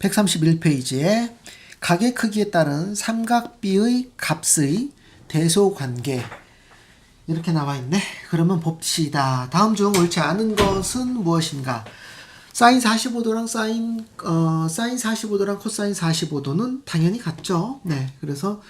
131페이지에 가계 크기에 따른 삼각비의 값의 대소 관계 이렇게 나와 있네. 그러면 봅시다. 다음 중 옳지 않은 것은 무엇인가? 사인 45도랑 사인 어 사인 45도랑 코사인 45도는 당연히 같죠. 네. 그래서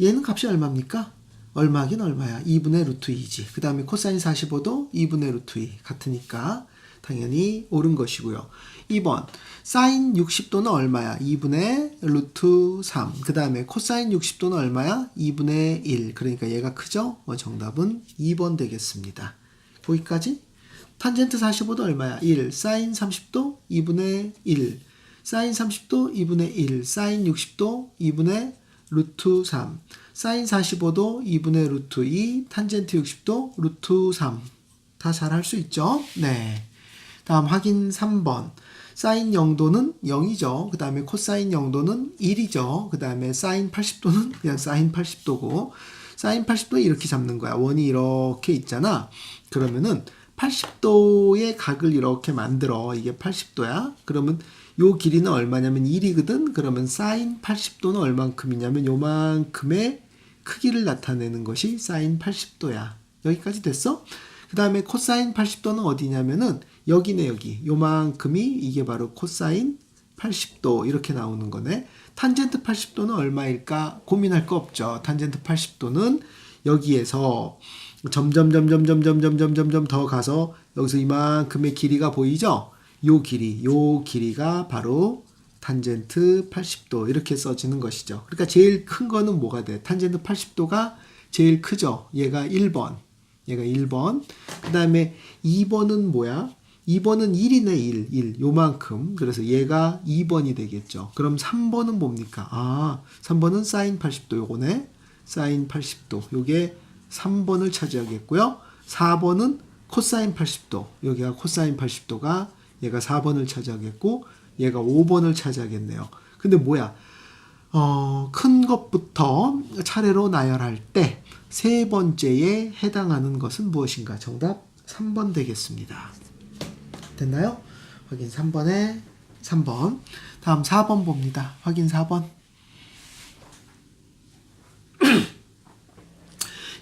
얘는 값이 얼마입니까? 얼마긴 얼마야? 2분의 루트 2지. 그 다음에 코사인 45도 2분의 루트 2 같으니까 당연히 옳은 것이고요. 2번 사인 60도는 얼마야? 2분의 루트 3. 그 다음에 코사인 60도는 얼마야? 2분의 1. 그러니까 얘가 크죠? 어, 정답은 2번 되겠습니다. 거기까지? 탄젠트 45도 얼마야? 1. 사인 30도 2분의 1. 사인 30도 2분의 1. 사인 60도 2분의 루트 3. 사인 45도 2분의 루트 2. 탄젠트 60도 루트 3. 다 잘 할 수 있죠? 네. 다음 확인 3번. 사인 0도는 0이죠. 그 다음에 코사인 0도는 1이죠. 그 다음에 사인 80도는 그냥 사인 80도고, 사인 80도 이렇게 잡는 거야. 원이 이렇게 있잖아. 그러면은 80도의 각을 이렇게 만들어. 이게 80도야. 그러면 요 길이는 얼마냐면 1이거든. 그러면 사인 80도는 얼만큼이냐면 요만큼의 크기를 나타내는 것이 사인 80도야. 여기까지 됐어? 그 다음에 코사인 80도는 어디냐면은 여기네 여기. 요만큼이 이게 바로 코사인 80도 이렇게 나오는 거네. 탄젠트 80도는 얼마일까 고민할 거 없죠. 탄젠트 80도는 여기에서 점점 점점 점점 점점 점점 더 가서 여기서 이만큼의 길이가 보이죠? 요 길이 요 길이가 바로 탄젠트 80도 이렇게 써지는 것이죠. 그러니까 제일 큰 거는 뭐가 돼? 탄젠트 80도가 제일 크죠? 얘가 1번. 얘가 1번. 그 다음에 2번은 뭐야? 2번은 1이네, 1. 1. 요만큼. 그래서 얘가 2번이 되겠죠. 그럼 3번은 뭡니까? 아, 3번은 사인 80도 요거네. 사인 80도. 요게 3번을 차지하겠고요. 4번은 코사인 80도. 여기가 코사인 80도가 얘가 4번을 차지하겠고, 얘가 5번을 차지하겠네요. 근데 뭐야? 어, 큰 것부터 차례로 나열할 때 세 번째에 해당하는 것은 무엇인가? 정답 3번 되겠습니다. 됐나요? 확인 3번에 3번. 다음 4번 봅니다. 확인 4번.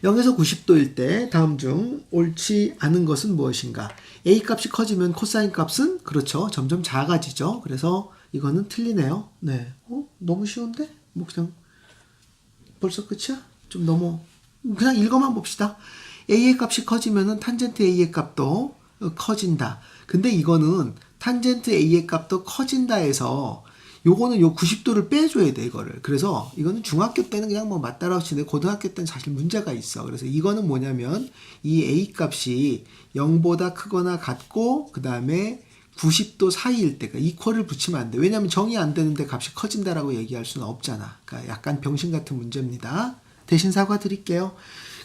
0에서 90도일 때 다음 중 옳지 않은 것은 무엇인가? A 값이 커지면 코사인 값은 그렇죠. 점점 작아지죠. 그래서 이거는 틀리네요. 네. 어? 너무 쉬운데? 뭐 그냥 벌써 끝이야? 좀 너무 그냥 읽어만 봅시다. A의 값이 커지면은 탄젠트 A의 값도 커진다. 근데 이거는 탄젠트 A의 값도 커진다 해서 요거는 요 90도를 빼줘야 돼, 이거를. 그래서 이거는 중학교 때는 그냥 뭐 맞따라 치는데 고등학교 때는 사실 문제가 있어. 그래서 이거는 뭐냐면 이 A 값이 0보다 크거나 같고, 그 다음에 90도 사이일 때, 그러니까 이퀄을 붙이면 안 돼. 왜냐면 정이 안 되는데 값이 커진다라고 얘기할 수는 없잖아. 그러니까 약간 병신 같은 문제입니다. 대신 사과드릴게요.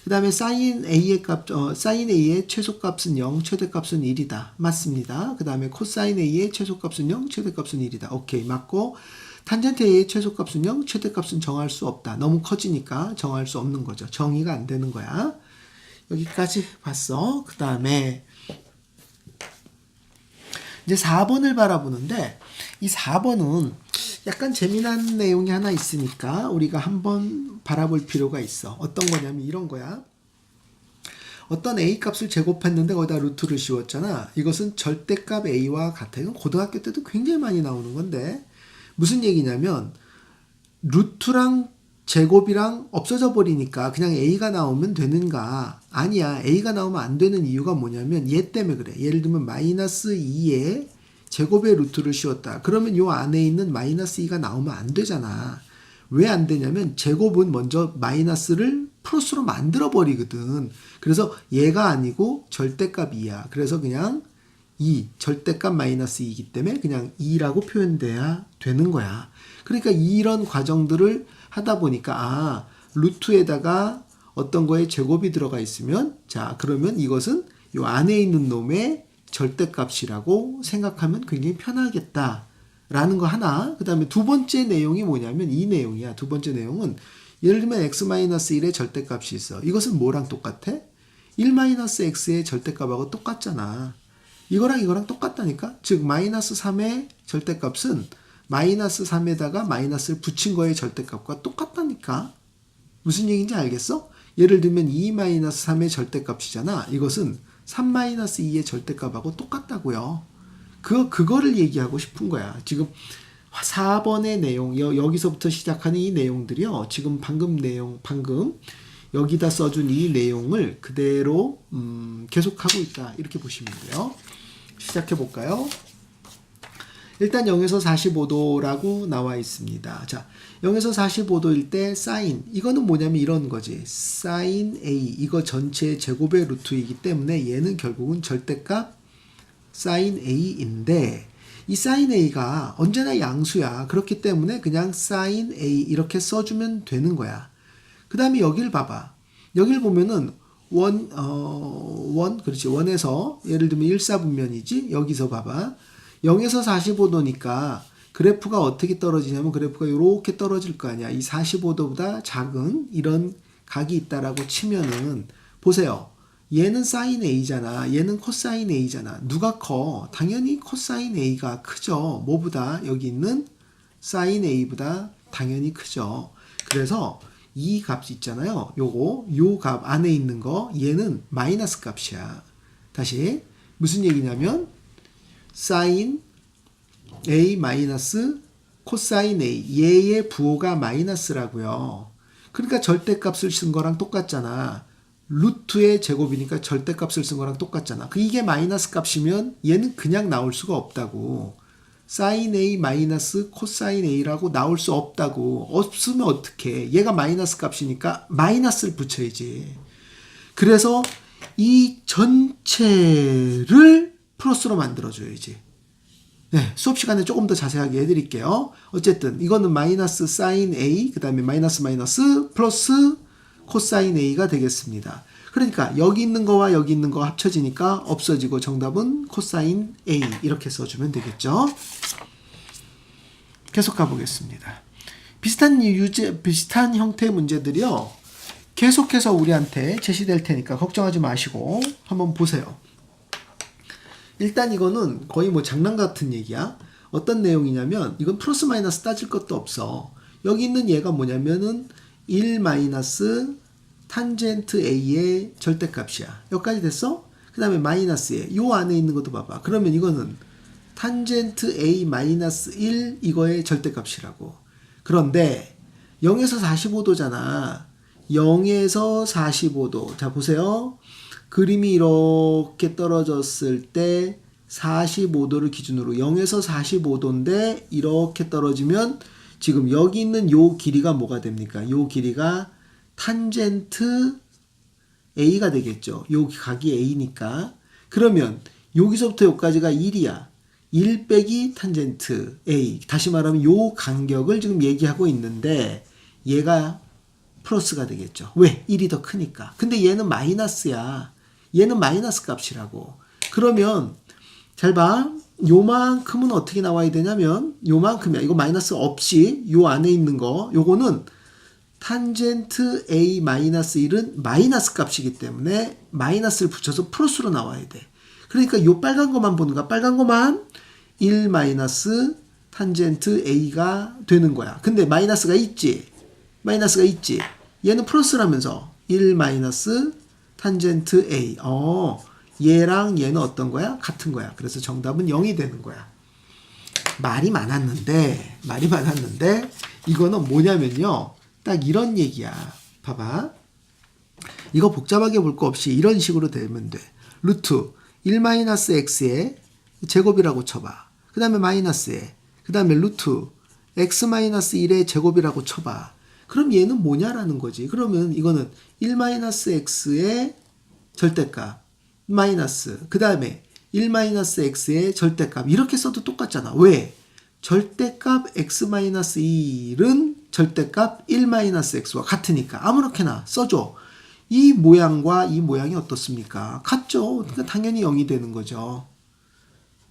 그 다음에 사인 A의 값, 어, 사인 A의 최소값은 0, 최대값은 1이다. 맞습니다. 그 다음에 코사인 A의 최소값은 0, 최대값은 1이다. 오케이. 맞고, 탄젠트 A의 최소값은 0, 최대값은 정할 수 없다. 너무 커지니까 정할 수 없는 거죠. 정의가 안 되는 거야. 여기까지 봤어. 그 다음에, 이제 4번을 바라보는데, 이 4번은 약간 재미난 내용이 하나 있으니까 우리가 한번 바라볼 필요가 있어. 어떤 거냐면 이런 거야. 어떤 a 값을 제곱했는데 거기다 루트를 씌웠잖아. 이것은 절대값 a와 같아. 이건 고등학교 때도 굉장히 많이 나오는 건데 무슨 얘기냐면 루트랑 제곱이랑 없어져 버리니까 그냥 a가 나오면 되는가? 아니야. a가 나오면 안 되는 이유가 뭐냐면 얘 때문에 그래. 예를 들면 마이너스 2에 제곱의 루트를 씌웠다. 그러면 요 안에 있는 마이너스 2가 나오면 안 되잖아. 왜 안 되냐면 제곱은 먼저 마이너스를 플러스로 만들어 버리거든. 그래서 얘가 아니고 절대값 2야. 그래서 그냥 2, 절대값 마이너스 2이기 때문에 그냥 2라고 표현돼야 되는 거야. 그러니까 이런 과정들을 하다 보니까 아, 루트에다가 어떤 거에 제곱이 들어가 있으면 자, 그러면 이것은 요 안에 있는 놈의 절대값이라고 생각하면 굉장히 편하겠다. 라는 거 하나. 그 다음에 두 번째 내용이 뭐냐면 이 내용이야. 두 번째 내용은 예를 들면 x-1의 절대값이 있어. 이것은 뭐랑 똑같아? 1-x의 절대값하고 똑같잖아. 이거랑 이거랑 똑같다니까? 즉, 마이너스 3의 절대값은 마이너스 3에다가 마이너스를 붙인 거의 절대값과 똑같다니까. 무슨 얘기인지 알겠어? 예를 들면 2 마이너스 3의 절대값이잖아. 이것은 3 마이너스 2의 절대값하고 똑같다고요. 그 그거를 얘기하고 싶은 거야. 지금 4번의 내용 여, 여기서부터 시작하는 이 내용들이요. 지금 방금 내용 방금 여기다 써준 이 내용을 그대로 음, 계속하고 있다 이렇게 보시면 돼요. 시작해 볼까요? 일단 0에서 45도라고 나와 있습니다. 자, 0에서 45도일 때 사인 이거는 뭐냐면 이런 거지. 사인 A 이거 전체의 제곱의 루트이기 때문에 얘는 결국은 절대값 사인 A인데 이 사인 A가 언제나 양수야. 그렇기 때문에 그냥 사인 A 이렇게 써주면 되는 거야. 그 다음에 여기를 봐봐. 여기를 보면은 원, 어, 원, 그렇지. 원에서 예를 들면 일사분면이지. 여기서 봐봐. 0에서 45도니까 그래프가 어떻게 떨어지냐면 그래프가 이렇게 떨어질 거 아니야. 이 45도보다 작은 이런 각이 있다라고 치면은 보세요. 얘는 사인 A잖아. 얘는 코사인 A잖아. 누가 커? 당연히 코사인 A가 크죠. 뭐보다 여기 있는 사인 A보다 당연히 크죠. 그래서 이값 있잖아요. 요거 요 값 안에 있는 거 얘는 마이너스 값이야. 다시 무슨 얘기냐면 사인 A 마이너스 코사인 A 얘의 부호가 마이너스라고요. 그러니까 절대값을 쓴 거랑 똑같잖아. 루트의 제곱이니까 절대값을 쓴 거랑 똑같잖아. 그 이게 마이너스 값이면 얘는 그냥 나올 수가 없다고. 사인 A 마이너스 코사인 A라고 나올 수 없다고. 없으면 어떡해. 얘가 마이너스 값이니까 마이너스를 붙여야지. 그래서 이 전체를 플러스로 만들어줘야지. 네, 수업 시간에 조금 더 자세하게 해드릴게요. 어쨌든 이거는 마이너스 사인 A, 그 다음에 마이너스 마이너스 플러스 코사인 A가 되겠습니다. 그러니까 여기 있는 거와 여기 있는 거 합쳐지니까 없어지고 정답은 코사인 A 이렇게 써주면 되겠죠. 계속 가보겠습니다. 비슷한 유제 비슷한 형태의 문제들이요. 계속해서 우리한테 제시될 테니까 걱정하지 마시고 한번 보세요. 일단 이거는 거의 뭐 장난 같은 얘기야. 어떤 내용이냐면 이건 플러스 마이너스 따질 것도 없어. 여기 있는 얘가 뭐냐면은 1 마이너스 탄젠트 A의 절대값이야. 여기까지 됐어? 그 다음에 마이너스에 요 안에 있는 것도 봐봐. 그러면 이거는 탄젠트 A 마이너스 1 이거의 절대값이라고. 그런데 0에서 45도잖아. 0에서 45도. 자, 보세요. 그림이 이렇게 떨어졌을 때 45도를 기준으로 0에서 45도인데 이렇게 떨어지면 지금 여기 있는 요 길이가 뭐가 됩니까? 요 길이가 탄젠트 A가 되겠죠. 요 각이 A니까. 그러면 여기서부터 여기까지가 1이야. 1 빼기 탄젠트 A. 다시 말하면 요 간격을 지금 얘기하고 있는데 얘가 플러스가 되겠죠. 왜? 1이 더 크니까. 근데 얘는 마이너스야. 얘는 마이너스 값이라고. 그러면 잘 봐. 요만큼은 어떻게 나와야 되냐면 요만큼이야. 이거 마이너스 없이 요 안에 있는 거 요거는 탄젠트 A 마이너스 1은 마이너스 값이기 때문에 마이너스를 붙여서 플러스로 나와야 돼. 그러니까 요 빨간 것만 보는 거야. 빨간 것만 1 마이너스 탄젠트 A가 되는 거야. 근데 마이너스가 있지. 마이너스가 있지. 얘는 플러스라면서 1 마이너스 탄젠트 A. 어, 얘랑 얘는 어떤 거야? 같은 거야. 그래서 정답은 0이 되는 거야. 말이 많았는데, 말이 많았는데, 이거는 뭐냐면요. 딱 이런 얘기야. 봐봐. 이거 복잡하게 볼 거 없이 이런 식으로 되면 돼. 루트 1-x의 제곱이라고 쳐봐. 그 다음에 마이너스에. 그 다음에 루트 x-1의 제곱이라고 쳐봐. 그럼 얘는 뭐냐라는 거지. 그러면 이거는 1-x의 절대값. 마이너스. 그 다음에 1-x의 절대값. 이렇게 써도 똑같잖아. 왜? 절대값 x-1은 절대값 1-x와 같으니까 아무렇게나 써줘. 이 모양과 이 모양이 어떻습니까? 같죠? 그러니까 당연히 0이 되는 거죠.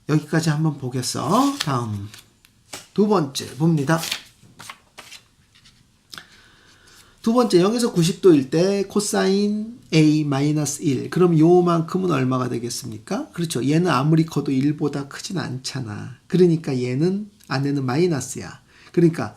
여기까지 한번 보겠어. 다음 두 번째 봅니다. 두 번째 0에서 90도일 때 코사인 A-1 그럼 요만큼은 얼마가 되겠습니까? 그렇죠. 얘는 아무리 커도 1보다 크진 않잖아. 그러니까 얘는 안에는 마이너스야. 그러니까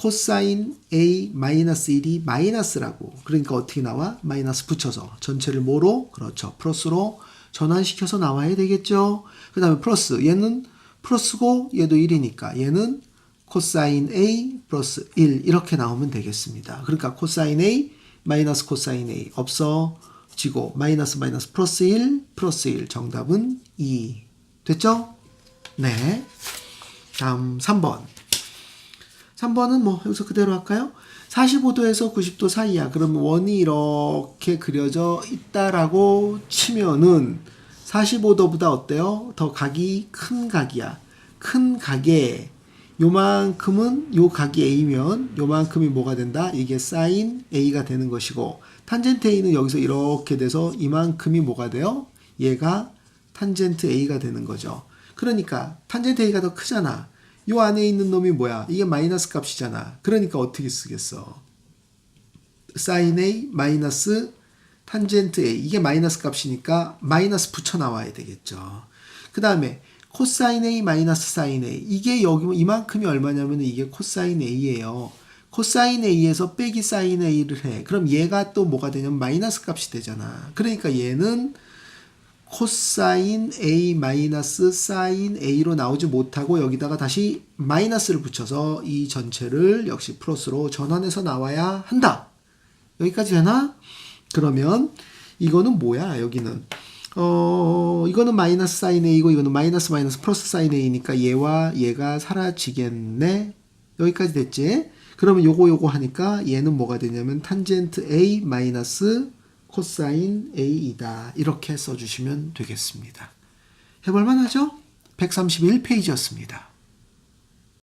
코사인 A 마이너스 1이 마이너스라고. 그러니까 어떻게 나와? 마이너스 붙여서 전체를 뭐로? 그렇죠. 플러스로 전환시켜서 나와야 되겠죠. 그 다음에 플러스 얘는 플러스고 얘도 1이니까 얘는 코사인 A 플러스 1 이렇게 나오면 되겠습니다. 그러니까 코사인 A 마이너스 코사인 A 없어지고 마이너스 마이너스 플러스 1 플러스 1 정답은 2 됐죠? 네. 다음 3번. 3번은 뭐 여기서 그대로 할까요? 45도에서 90도 사이야. 그러면 원이 이렇게 그려져 있다라고 치면은 45도보다 어때요? 더 각이 큰 각이야. 큰 각에 요만큼은 요 각이 A면 요만큼이 뭐가 된다? 이게 사인 A가 되는 것이고 탄젠트 A는 여기서 이렇게 돼서 이만큼이 뭐가 돼요? 얘가 탄젠트 A가 되는 거죠. 그러니까 탄젠트 A가 더 크잖아. 요 안에 있는 놈이 뭐야? 이게 마이너스 값이잖아. 그러니까 어떻게 쓰겠어? 사인 A 마이너스 탄젠트 A 이게 마이너스 값이니까 마이너스 붙여 나와야 되겠죠. 그 다음에 코사인 A 마이너스 사인 A 이게 여기 이만큼이 얼마냐면 이게 코사인 A예요. 코사인 A에서 빼기 사인 A를 해. 그럼 얘가 또 뭐가 되냐면 마이너스 값이 되잖아. 그러니까 얘는 코사인 A 마이너스 사인 A로 나오지 못하고 여기다가 다시 마이너스를 붙여서 이 전체를 역시 플러스로 전환해서 나와야 한다. 여기까지 되나? 그러면 이거는 뭐야? 여기는 어 이거는 마이너스 사인 A고 이거는 마이너스 마이너스 플러스 사인 A니까 얘와 얘가 사라지겠네. 여기까지 됐지? 그러면 요거 요거 하니까 얘는 뭐가 되냐면 탄젠트 A 마이너스 코사인 A이다. 이렇게 써주시면 되겠습니다. 해볼만 하죠? 131페이지였습니다.